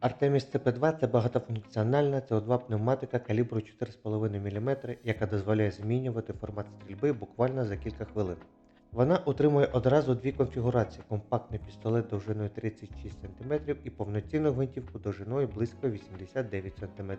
Artemis CP2 це багатофункціональна СО2 пневматика калібру 4,5 мм, яка дозволяє змінювати формат стрільби буквально за кілька хвилин. Вона отримує одразу дві конфігурації: компактний пістолет довжиною 36 см і повноцінну гвинтівку довжиною близько 89 см.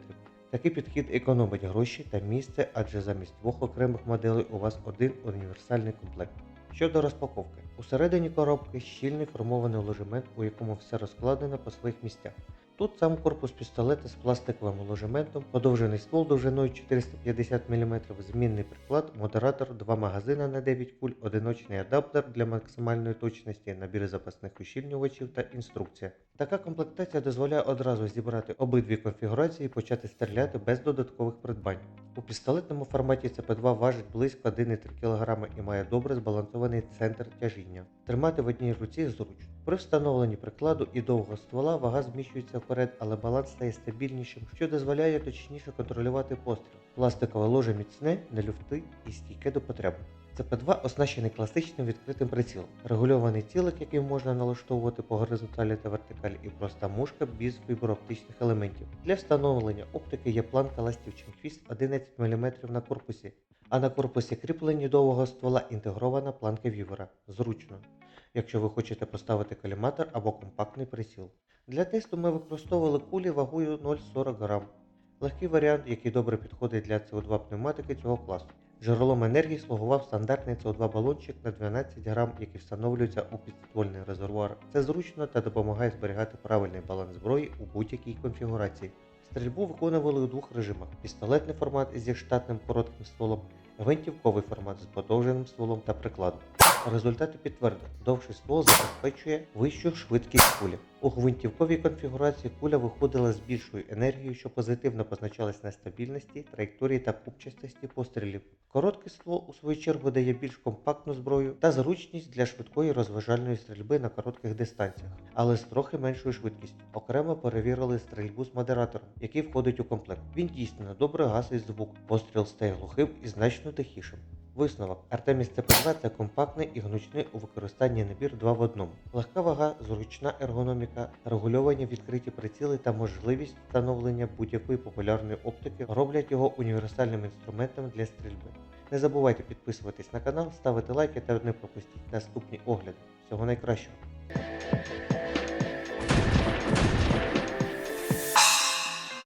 Такий підхід економить гроші та місце, адже замість двох окремих моделей у вас один універсальний комплект. Щодо розпаковки, усередині коробки щільний формований ложемент, у якому все розкладено по своїх місцях. Тут сам корпус пістолета з пластиковим ложементом, подовжений ствол довжиною 450 мм, змінний приклад, модератор, два магазини на 9 куль, одиночний адаптер для максимальної точності, набір запасних ущільнювачів та інструкція. Така комплектація дозволяє одразу зібрати обидві конфігурації і почати стріляти без додаткових придбань. У пістолетному форматі ЦП2 важить близько 1,3 кг і має добре збалансований центр тяжіння. Тримати в одній руці зручно. При встановленні прикладу і довгого ствола вага зміщується вперед, але баланс стає стабільнішим, що дозволяє точніше контролювати постріл. Пластикове ложе міцне, не люфти і стійке до потреб. CP2 оснащений класичним відкритим прицілом, регульований цілик, який можна налаштовувати по горизонталі та вертикалі, і проста мушка без фіброоптичних елементів. Для встановлення оптики є планка ластівчин хвіст 11 мм на корпусі, а на корпусі кріплення довгого ствола інтегрована планка вівера. Зручно, якщо ви хочете поставити коліматор або компактний приціл. Для тесту ми використовували кулі вагою 0,40 г. Легкий варіант, який добре підходить для СО2 пневматики цього класу. Джерелом енергії слугував стандартний СО2 балончик на 12 грам, який встановлюється у підствольний резервуар. Це зручно та допомагає зберігати правильний баланс зброї у будь-якій конфігурації. Стрільбу виконували у двох режимах: пістолетний формат зі штатним коротким стволом, гвинтівковий формат з подовженим стволом та прикладом. Результати підтвердили, довший ствол забезпечує вищу швидкість кулі. У гвинтівковій конфігурації куля виходила з більшою енергією, що позитивно позначалась на стабільності, траєкторії та купчастості пострілів. Короткий ствол, у свою чергу, дає більш компактну зброю та зручність для швидкої розважальної стрільби на коротких дистанціях, але з трохи меншою швидкістю. Окремо перевірили стрільбу з модератором, який входить у комплект. Він дійсно добре гасить звук, постріл стає глухим і значно тихішим. Висновок Artemis CP2 це компактний і гнучний у використанні набір 2 в 1. Легка вага, зручна ергономіка, регульовані відкриті приціли та можливість встановлення будь-якої популярної оптики роблять його універсальним інструментом для стрільби. Не забувайте підписуватись на канал, ставити лайки та не пропустіть наступні огляди. Всього найкращого!